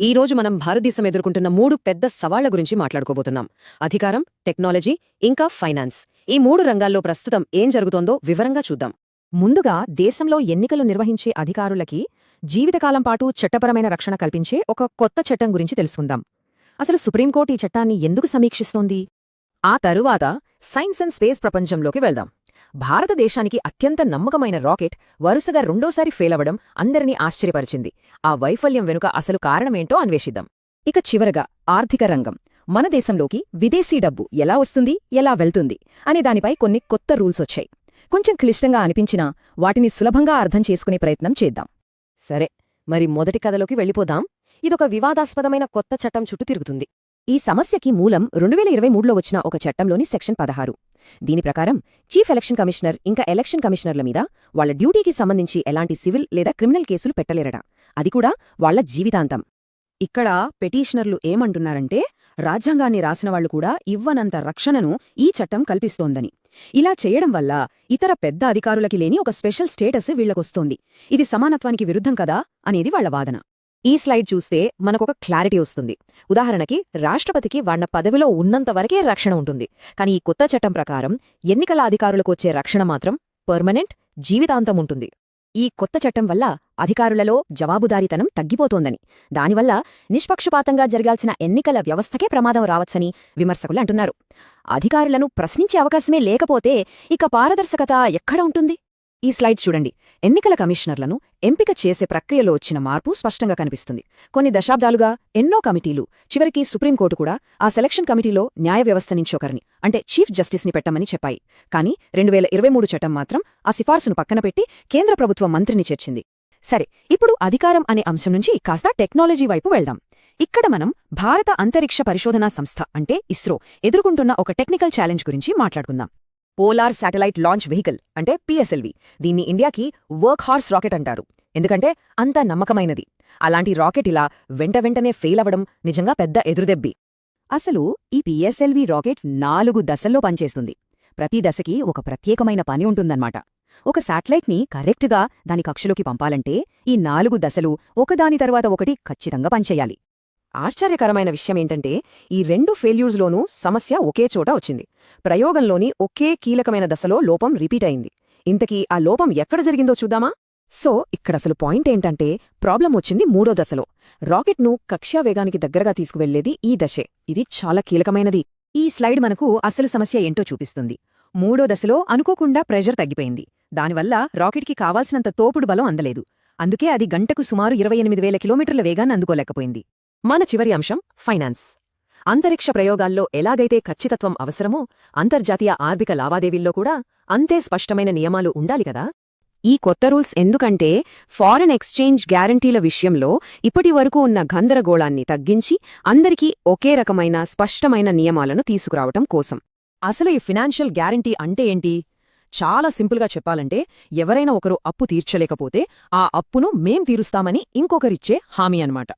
ఈ రోజు మనం భారతదేశం ఎదుర్కొంటున్న మూడు పెద్ద సవాళ్ళ గురించి మాట్లాడుకోబోతున్నాం. అధికారం టెక్నాలజీ ఇంకా ఫైనాన్స్. ఈ మూడు రంగాల్లో ప్రస్తుతం ఏం జరుగుతోందో వివరంగా చూద్దాం. ముందుగా దేశంలో ఎన్నికలు నిర్వహించే అధికారులకి జీవితకాలం పాటు చట్టపరమైన రక్షణ కల్పించే ఒక కొత్త చట్టం గురించి తెలుసుకుందాం. అసలు సుప్రీంకోర్టు ఈ చట్టాన్ని ఎందుకు సమీక్షిస్తోంది? ఆ తరువాత సైన్స్ అండ్ స్పేస్ ప్రపంచంలోకి వెళ్దాం. భారతదేశానికి అత్యంత నమ్మకమైన రాకెట్ వరుసగా రెండోసారి ఫెయిలవ్వడం అందరినీ ఆశ్చర్యపరిచింది. ఆ వైఫల్యం వెనుక అసలు కారణమేంటో అన్వేషిద్దాం. ఇక చివరగా ఆర్థిక రంగం. మన దేశంలోకి విదేశీ డబ్బు ఎలా వస్తుంది ఎలా వెళ్తుంది అనే దానిపై కొన్ని కొత్త రూల్స్ వచ్చాయి. కొంచెం క్లిష్టంగా అనిపించినా వాటిని సులభంగా అర్థం చేసుకునే ప్రయత్నం చేద్దాం. సరే మరి మొదటి కథలోకి వెళ్ళిపోదాం. ఇదొక వివాదాస్పదమైన కొత్త చట్టం చుట్టూ తిరుగుతుంది. ఈ సమస్యకి మూలం రెండు వేల ఇరవై మూడులో వచ్చిన ఒక చట్టంలోని సెక్షన్ పదహారు. దీని ప్రకారం చీఫ్ ఎలక్షన్ కమిషనర్ ఇంకా ఎలక్షన్ కమిషనర్ల మీద వాళ్ళ డ్యూటీకి సంబంధించి ఎలాంటి సివిల్ లేదా క్రిమినల్ కేసులు పెట్టలేరట. అది కూడా వాళ్ళ జీవితాంతం. ఇక్కడ పెటీషనర్లు ఏమంటున్నారంటే రాజ్యాంగాన్ని రాసినవాళ్ళు కూడా ఇవ్వనంత రక్షణను ఈ చట్టం కల్పిస్తోందని. ఇలా చేయడం వల్ల ఇతర పెద్ద అధికారులకి లేని ఒక స్పెషల్ స్టేటస్ వీళ్ళకొస్తోంది ఇది సమానత్వానికి విరుద్ధం కదా? అనేది వాళ్ళ వాదన. ఈ స్లైడ్ చూస్తే మనకొక క్లారిటీ వస్తుంది. ఉదాహరణకి రాష్ట్రపతికి వాళ్ళ పదవిలో ఉన్నంతవరకే రక్షణ ఉంటుంది. కానీ ఈ కొత్త చట్టం ప్రకారం ఎన్నికల అధికారులకు వచ్చే రక్షణ మాత్రం పర్మనెంట్ జీవితాంతం ఉంటుంది. ఈ కొత్త చట్టం వల్ల అధికారులలో జవాబుదారీతనం తగ్గిపోతోందని దానివల్ల నిష్పక్షపాతంగా జరగాల్సిన ఎన్నికల వ్యవస్థకే ప్రమాదం రావచ్చని విమర్శకులు అంటున్నారు. అధికారులను ప్రశ్నించే అవకాశమే లేకపోతే ఇక పారదర్శకత ఎక్కడ ఉంటుంది? ఈ స్లైడ్ చూడండి. ఎన్నికల కమిషనర్లను ఎంపిక చేసే ప్రక్రియలో వచ్చిన మార్పు స్పష్టంగా కనిపిస్తుంది. కొన్ని దశాబ్దాలుగా ఎన్నో కమిటీలు చివరికి సుప్రీంకోర్టు కూడా ఆ సెలక్షన్ కమిటీలో న్యాయ వ్యవస్థ నుంచి ఒకరిని అంటే చీఫ్ జస్టిస్ని పెట్టమని చెప్పాయి. కానీ రెండు వేల ఇరవై మూడు చట్టం మాత్రం ఆ సిఫార్సును పక్కనపెట్టి కేంద్ర ప్రభుత్వ మంత్రిని చేర్చింది. సరే ఇప్పుడు అధికారం అనే అంశం నుంచి కాస్త టెక్నాలజీ వైపు వెళ్దాం. ఇక్కడ మనం భారత అంతరిక్ష పరిశోధనా సంస్థ అంటే ఇస్రో ఎదుర్కొంటున్న ఒక టెక్నికల్ ఛాలెంజ్ గురించి మాట్లాడుకుందాం. పోలార్ శాటిలైట్ లాంచ్ వెహికల్ అంటే పిఎస్ఎల్వి దీన్ని ఇండియాకి వర్క్ హార్స్ రాకెట్ అంటారు. ఎందుకంటే అంత నమ్మకమైనది. అలాంటి రాకెట్ ఇలా వెంట వెంటనే ఫెయిల్ అవ్వడం నిజంగా పెద్ద ఎదురుదెబ్బి. అసలు ఈ పిఎస్ఎల్వి రాకెట్ నాలుగు దశల్లో పనిచేస్తుంది. ప్రతి దశకి ఒక ప్రత్యేకమైన పని ఉంటుందన్నమాట. ఒక శాటిలైట్ని కరెక్ట్గా దాని కక్షలోకి పంపాలంటే ఈ నాలుగు దశలు ఒకదాని తర్వాత ఒకటి ఖచ్చితంగా పనిచేయాలి. ఆశ్చర్యకరమైన విషయమేంటంటే ఈ రెండు ఫెయిల్యూర్స్లోనూ సమస్య ఒకే చోట వచ్చింది. ప్రయోగంలోని ఒకే కీలకమైన దశలో లోపం రిపీట్ అయింది. ఇంతకీ ఆ లోపం ఎక్కడ జరిగిందో చూద్దామా? సో ఇక్కడసలు పాయింట్ ఏంటంటే ప్రాబ్లం వచ్చింది మూడో దశలో. రాకెట్ను కక్ష్యా వేగానికి దగ్గరగా తీసుకువెళ్ళేది ఈ దశే. ఇది చాలా కీలకమైనది. ఈ స్లైడ్ మనకు అసలు సమస్య ఏంటో చూపిస్తుంది. మూడో దశలో అనుకోకుండా ప్రెషర్ తగ్గిపోయింది. దానివల్ల రాకెట్కి కావాల్సినంత తోపుడు బలం అందలేదు. అందుకే అది గంటకు సుమారు ఇరవై ఎనిమిది వేల కిలోమీటర్ల వేగాన్ని అందుకోలేకపోయింది. మన చివరి అంశం ఫైనాన్స్. అంతరిక్ష ప్రయోగాల్లో ఎలాగైతే ఖచ్చితత్వం అవసరమో అంతర్జాతీయ ఆర్థిక లావాదేవీల్లో కూడా అంతే స్పష్టమైన నియమాలు ఉండాలి కదా? ఈ కొత్త రూల్స్ ఎందుకంటే ఫారెన్ ఎక్స్చేంజ్ గ్యారంటీల విషయంలో ఇప్పటి వరకు ఉన్న గందరగోళాన్ని తగ్గించి అందరికీ ఒకే రకమైన స్పష్టమైన నియమాలను తీసుకురావటం కోసం. అసలు ఈ ఫినాన్షియల్ గ్యారంటీ అంటే ఏంటి? చాలా సింపుల్గా చెప్పాలంటే ఎవరైనా ఒకరు అప్పు తీర్చలేకపోతే ఆ అప్పును మేం తీరుస్తామని ఇంకొకరిచ్చే హామీ అన్నమాట.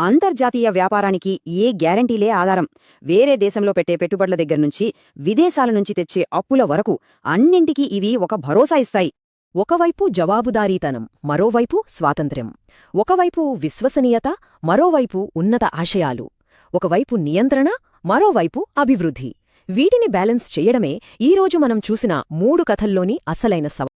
అంతర్జాతీయ వ్యాపారానికి ఏ గ్యారంటీలే ఆధారం. వేరే దేశంలో పెట్టే పెట్టుబడుల దగ్గర్నుంచి విదేశాల నుంచి తెచ్చే అప్పుల వరకు అన్నింటికీ ఇవి ఒక భరోసా ఇస్తాయి. ఒకవైపు జవాబుదారీతనం మరోవైపు స్వాతంత్ర్యం. ఒకవైపు విశ్వసనీయత మరోవైపు ఉన్నత ఆశయాలు. ఒకవైపు నియంత్రణ మరోవైపు అభివృద్ధి. వీటిని బ్యాలెన్స్ చేయడమే ఈరోజు మనం చూసిన మూడు కథల్లోని అసలైన సవాలు.